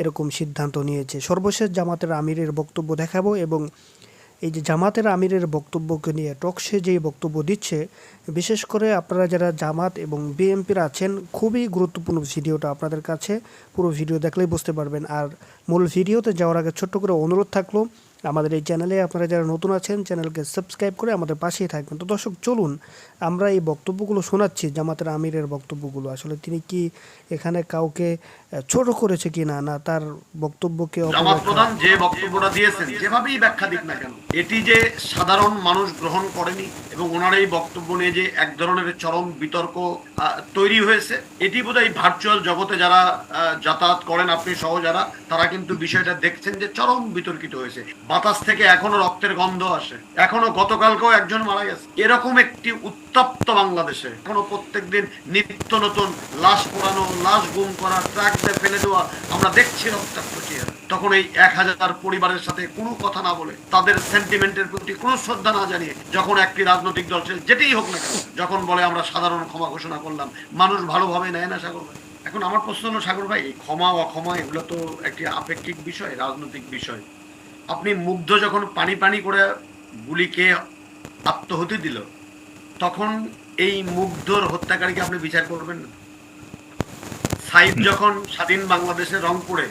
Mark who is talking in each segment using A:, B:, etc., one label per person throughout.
A: এরকম সিদ্ধান্ত নিয়েছে। সর্বশেষ জামাতের আমিরের বক্তব্য দেখাবো এবং এই যে জামাতের আমিরের বক্তব্যকে নিয়ে টকসে যে বক্তব্য দিচ্ছে, বিশেষ করে আপনারা যারা জামাত এবং বিএমপির আছেন, খুবই গুরুত্বপূর্ণ ভিডিওটা আপনাদের কাছে। পুরো ভিডিও দেখলেই বুঝতে পারবেন। আর মূল ভিডিওতে যাওয়ার আগে ছোট্ট করে অনুরোধ থাকল আমাদের এই চ্যানেলে আপনারা যারা নতুন আছেন, চ্যানেলকে সাবস্ক্রাইব করে আমাদের পাশেই থাকবেন। তো দর্শক, চলুন, আমরা এই বক্তব্যগুলো শোনাচ্ছি, জামাতের আমিরের বক্তব্যগুলো। আসলে তিনি কি এখানে কাউকে ছোট করেছে কি না? না, তার বক্তব্যকে
B: প্রধান যে বক্তব্যটা দিয়েছেন, যেভাবেই ব্যাখ্যা দিক না কেন, এটি যে সাধারণ মানুষ গ্রহণ করেনি এবং ওনার এই বক্তব্য নিয়ে যে এক ধরনের চরম বিতর্ক তৈরি হয়েছে, এটি বোধহয় ভার্চুয়াল জগতে যারা যাতায়াত করেন, আপনি সহ যারা, তারা কিন্তু বিষয়টা দেখছেন যে চরম বিতর্কিত হয়েছে। বাতাস থেকে এখনও রক্তের গন্ধ আসে। এখনও গতকালকেও একজন মারা গেছে। এরকম একটি উত্তপ্ত বাংলাদেশে এখনও প্রত্যেকদিন নিত্য নতুন লাশ পোড়ানো, লাশ গুম করা, ট্রাক দিয়ে ফেলে দেওয়া, আমরা দেখছি রক্তাক্ত চেহারা। তখন এই এক হাজার পরিবারের সাথে কোনো কথা না বলে তাদের সেন্টিমেন্টের প্রতি কোনো শ্রদ্ধা না জানিয়ে যখন একটি রাজনৈতিক দল সে যেটাই হোক না কেন যখন বলে আমরা সাধারণ ক্ষমা ঘোষণা করলাম মানুষ ভালোভাবে নেয় না সাগর ভাই? এখন আমার প্রশ্ন হলো সাগর ভাই ক্ষমা অক্ষমা এগুলো তো একটি আপেক্ষিক বিষয় রাজনৈতিক বিষয়। আপনি মুগ্ধ যখন পানি পানি করে গুলিকে আত্মহতি দিল তখন এই মুগ্ধর হত্যাকারীকে আপনি বিচার করবেন না? সাইদ যখন স্বাধীন বাংলাদেশের রংপুরে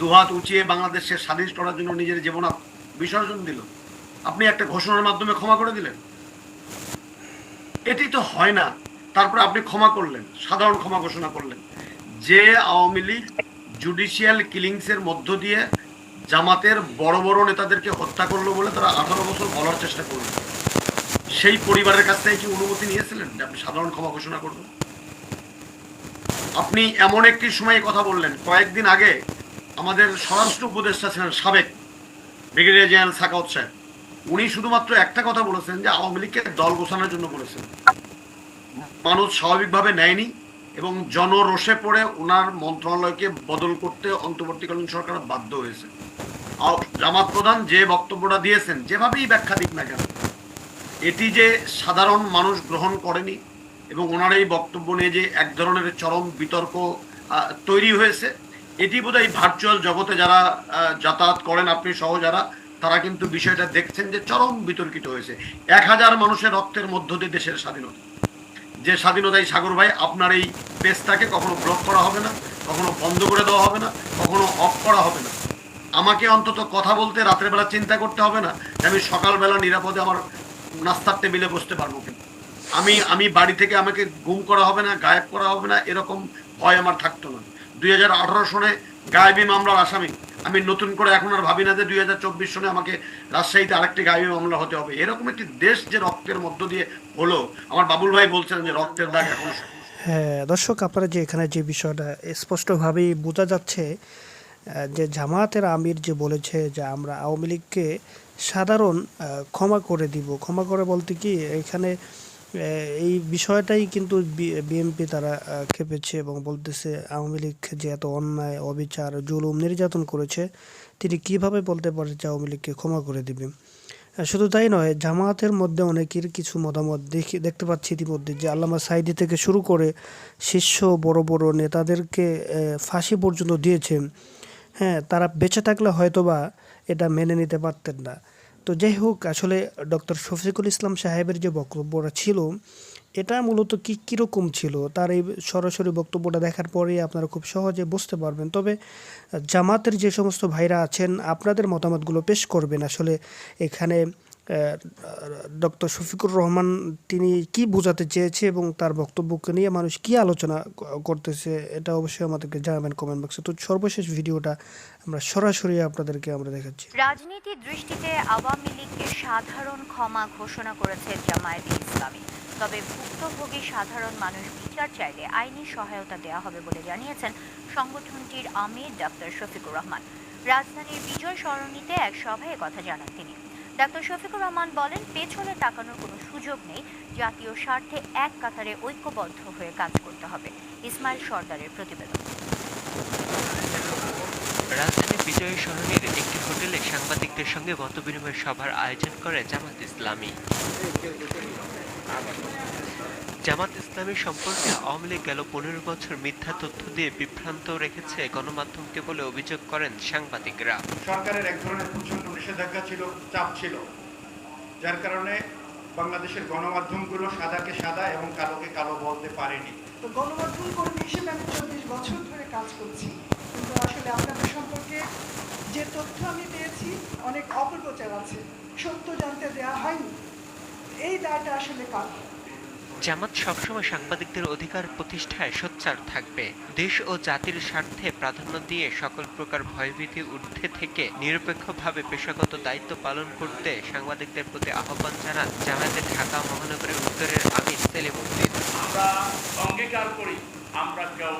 B: দুহাত উঁচিয়ে বাংলাদেশকে স্বাধীন করার জন্য নিজের জীবন বিসর্জন দিল আপনি একটা ঘোষণার মাধ্যমে ক্ষমা করে দিলেন? এটি তো হয় না। তারপরে আপনি ক্ষমা করলেন, সাধারণ ক্ষমা ঘোষণা করলেন। যে আওয়ামী লীগ জুডিশিয়াল কিলিংস এর মধ্য দিয়ে জামাতের বড় বড় নেতাদেরকে হত্যা করল বলে তারা আঠারো বছর বলার চেষ্টা করল। সেই পরিবারের কাছ থেকে কি অনুমতি নিয়েছিলেন যে আপনি সাধারণ ক্ষমা ঘোষণা করবেন? আপনি এমন একটি সময়ে কথা বললেন, কয়েকদিন আগে আমাদের স্বরাষ্ট্র উপদেষ্টা ছিলেন সাবেক ব্রিগেডিয়ার জেনারেল সাকাউত সাহেব। উনি শুধুমাত্র একটা কথা বলেছেন যে আওয়ামী লীগকে দল গোছানোর জন্য বলেছেন। মানুষ স্বাভাবিকভাবে নেয়নি এবং জনরোষে পড়ে ওনার মন্ত্রণালয়কে বদল করতে অন্তর্বর্তীকালীন সরকার বাধ্য হয়েছে। জামাত প্রধান যে বক্তব্যটা দিয়েছেন, যেভাবেই ব্যাখ্যা দিক না কেন, এটি যে সাধারণ মানুষ গ্রহণ করেনি এবং ওনার এই বক্তব্য নিয়ে যে এক ধরনের চরম বিতর্ক তৈরি হয়েছে, এটি বোধহয় ভার্চুয়াল জগতে যারা যাতায়াত করেন, আপনি সহ যারা তারা কিন্তু বিষয়টা দেখছেন যে চরম বিতর্কিত হয়েছে। এক হাজার মানুষের রক্তের মধ্য দিয়ে দেশের স্বাধীনতা। যে স্বাধীনতায় সাগর ভাই, আপনার এই পেজটাকে কখনো ব্লক করা হবে না, কখনো বন্ধ করে দেওয়া হবে না, কখনো অফ করা হবে না। আমাকে অন্তত কথা বলতে রাতের বেলা চিন্তা করতে হবে না যে আমি সকালবেলা নিরাপদে আমার নাস্তার টেবিলে বসতে পারব কিনা। আমি আমি বাড়ি থেকে আমাকে গুম করা হবে না, গায়েব করা হবে না, এরকম ভয় আমার থাকতো না। দুই হাজার আঠারো সনে গায়েবী মামলার আসামি আমি নতুন করে এখন আর ভাবি না যে দুই হাজার চব্বিশ সনে আমাকে রাজশাহীতে আরেকটি গায়েবী মামলা হতে হবে। এরকম একটি দেশ যে রক্তের মধ্য দিয়ে হলো, আমার বাবুল ভাই বলছেন যে রক্তের দাগ এখন
A: হ্যাঁ দর্শক, আপনারা যে এখানে যে বিষয়টা স্পষ্টভাবেই বোঝা যাচ্ছে যে জামাতের আমির যে বলেছে যে আমরা আওয়ামী লীগকে সাধারণ ক্ষমা করে দিব। ক্ষমা করে বলতে কি, এখানে এই বিষয়টাই কিন্তু বিএনপি তারা খেপেছে এবং বলতেছে আওয়ামী লীগ যে এত অন্যায়, অবিচার, জুলুম, নির্যাতন করেছে, তিনি কীভাবে বলতে পারে যে আওয়ামী লীগকে ক্ষমা করে দিবে? শুধু তাই নয়, জামায়াতের মধ্যে অনেকের কিছু মতামত দেখি, দেখতে পাচ্ছি ইতিমধ্যে যে আল্লামা সাইদি থেকে শুরু করে শীর্ষ বড় বড় নেতাদেরকে ফাঁসি পর্যন্ত দিয়েছেন। হ্যাঁ তারা বেঁচে থাকলে হয়তোবা এটা মেনে নিতে পারতেন না। তো যাই হোক, আসলে ডক্টর শফিকুল ইসলাম সাহেবের যে বক্তব্যটা ছিল, এটা মূলত কি, কীরকম ছিল? তার এই সরাসরি বক্তব্যটা দেখার পরে আপনারা খুব সহজে বুঝতে পারবেন। তবে জামাতের যে সমস্ত ভাইরা আছেন, আপনাদের মতামতগুলো পেশ করবেন। আসলে এখানে ডক্টর শফিকুর রহমান তিনি কি বোঝাতে চেয়েছে এবং তার বক্তব্যকে নিয়ে মানুষ কি আলোচনা করতেছে, এটা অবশ্যই আমাদেরকে জানাবেন কমেন্ট বক্সে তো সর্বশেষ ভিডিওটা আমরা সরাসরি আপনাদেরকে আমরা দেখাচ্ছি।
C: রাজনীতির দৃষ্টিতে আওয়ামী লীগকে সাধারণ ক্ষমা ঘোষণা করেছে জামায়াতে ইসলামী। তবে ভুক্তভোগী সাধারণ মানুষ বিচার চাইলে আইনি সহায়তা দেওয়া হবে বলে জানিয়েছেন সংগঠনটির আমির ডাক্তার শফিকুর রহমান। রাজধানীর বিজয় সরণিতে এক সভায় কথা জানান তিনি। ডাক্তার শফিকুর রহমান বলেন, পেছনে তাকানোর কোনো সুযোগ নেই। জাতীয় স্বার্থে এক কাতারে ঐক্যবদ্ধ হয়ে কাজ করতে হবে। ইসমাইল সর্দারের প্রতিবেদন।
D: রাজধানী বিজয়ী সরণির একটি হোটেলে সাংবাদিকদের সঙ্গে মতবিনিময় সভার আয়োজন করে জামাত ইসলামী। জামাত ইসলামী সম্পর্কে আওয়ামী লীগ গেল পনেরো বছর মিথ্যা তথ্য দিয়ে বিভ্রান্ত রেখেছে গণমাধ্যমকে বলে অভিযোগ করেন সাংবাদিকরা।
E: সরকারের এক ধরনের প্রচণ্ড নিষেধাজ্ঞা ছিল চাপ ছিল যার কারণে বাংলাদেশের গণমাধ্যমগুলো সাদাকে সাদা এবং কালোকে কালো বলতে পারেনি।
F: তো গণমাধ্যম কর্মী হিসেবে আমি চব্বিশ বছর ধরে কাজ করছি। কিন্তু আসলে আপনাদের সম্পর্কে যে তথ্য আমি পেয়েছি অনেক অপপ্রচার আছে। সত্য জানতে দেওয়া হয়নি। এই দায়টা আসলে কার?
D: জামাত সবসময় সাংবাদিকদের অধিকার প্রতিষ্ঠায় সোচ্চার থাকবে, দেশ ও জাতির স্বার্থে প্রাধান্য দিয়ে সকল প্রকার ভয়ভীতি ঊর্ধ্বে থেকে নিরপেক্ষভাবে পেশাগত দায়িত্ব পালন করতে সাংবাদিকদের প্রতি আহ্বান জানান জামায়াতের ঢাকা মহানগরীর উত্তরের আমির সেলিম উদ্দিন।
G: আমরা অঙ্গীকার করি, আমরা কেউ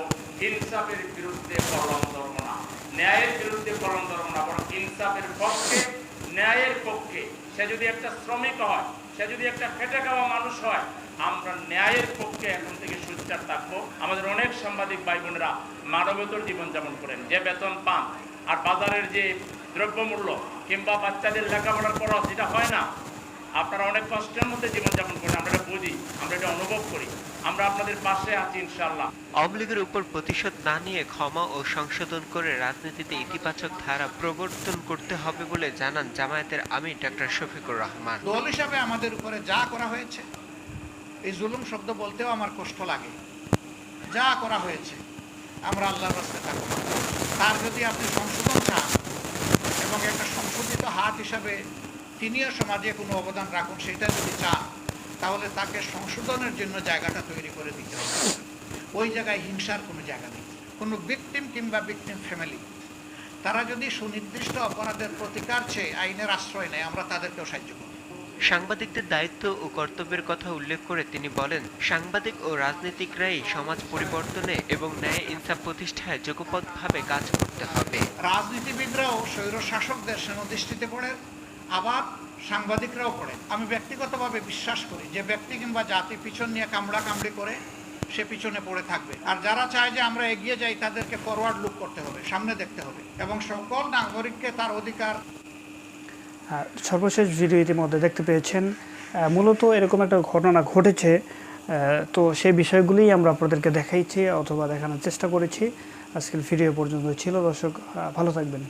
G: ইনসাফের বিরুদ্ধে কলম ধরব না। ন্যায়ের বিরুদ্ধে কলম ধরব না, বরং ইনসাফের পক্ষে, ন্যায়ের পক্ষে। সে যদি একটা শ্রমিক হয়, সে যদি একটা খেটে খাওয়া মানুষ হয় ন্যায়ের পক্ষে এখন থেকে সোচ্চার থাকব। আমাদের অনেক সাংবাদিক ভাই বোনেরা মানবেতর জীবনযাপন করেন। যে বেতন পান আর বাজারের যে দ্রব্যমূল্য কিংবা বাচ্চাদের লেখাপড়ার খরচ যেটা হয় না। আপনারা অনেক কষ্টের মধ্যে জীবনযাপন করেন আমরা এটা বুঝি আমরা এটা অনুভব করি। আমরা আপনাদের পাশে আছি ইনশাল্লাহ
D: আওয়ামী লীগের উপর প্রতিশোধ না নিয়ে ক্ষমা ও সংশোধন করে রাজনীতিতে ইতিবাচক ধারা প্রবর্তন করতে হবে বলে জানান জামায়াতের আমি ডাক্তার শফিকুর রহমান।
H: দল হিসাবে আমাদের উপরে যা করা হয়েছে এই জুলুম শব্দ বলতেও আমার কষ্ট লাগে। যা করা হয়েছে, আমরা আল্লাহর রাস্তায় থাকব। তার যদি আপনি সংশোধন চান এবং একটা সংশোধিত হাত হিসাবে তিনিও সমাজে কোনো অবদান রাখুন, সেটা যদি চান, তাহলে তাকে সংশোধনের জন্য জায়গাটা তৈরি করে দিতে হবে। ওই জায়গায় হিংসার কোনো জায়গা নেই। কোনো ভিকটিম কিংবা ভিকটিম ফ্যামিলি তারা যদি সুনির্দিষ্ট অপরাধের প্রতিকার চেয়ে আইনের আশ্রয় নেয়, আমরা তাদেরকেও সাহায্য করব।
D: সাংবাদিকদের দায়িত্ব ও কর্তব্যের কথা উল্লেখ করে তিনি বলেন, সাংবাদিক ও রাজনীতিকরাই সমাজ পরিবর্তনে এবং ন্যায় ইনসাফ প্রতিষ্ঠায় যোগপথভাবে কাজ করতে হবে।
H: রাজনীতিবিদরাও স্বৈর শাসকদের সেনদৃষ্টিতে পড়ে আবার সাংবাদিকরাও পড়ে আমি ব্যক্তিগতভাবে বিশ্বাস করি, যে ব্যক্তি কিংবা জাতি পিছন নিয়ে কামড়া কামড়ি করে সে পিছনে পড়ে থাকবে। আর যারা চায় যে আমরা এগিয়ে যাই, তাদেরকে ফরওয়ার্ড লুক করতে হবে, সামনে দেখতে হবে। এবং সকল নাগরিককে তার অধিকার
A: সর্বশেষ ভিডিও ইতিমধ্যে দেখতে পেয়েছেন মূলত এরকম একটা ঘটনা ঘটেছে তো সেই বিষয়গুলিই আমরা আপনাদেরকে দেখাইছি অথবা দেখানোর চেষ্টা করেছি। আজকের ভিডিও পর্যন্ত ছিল। দর্শক ভালো থাকবেন।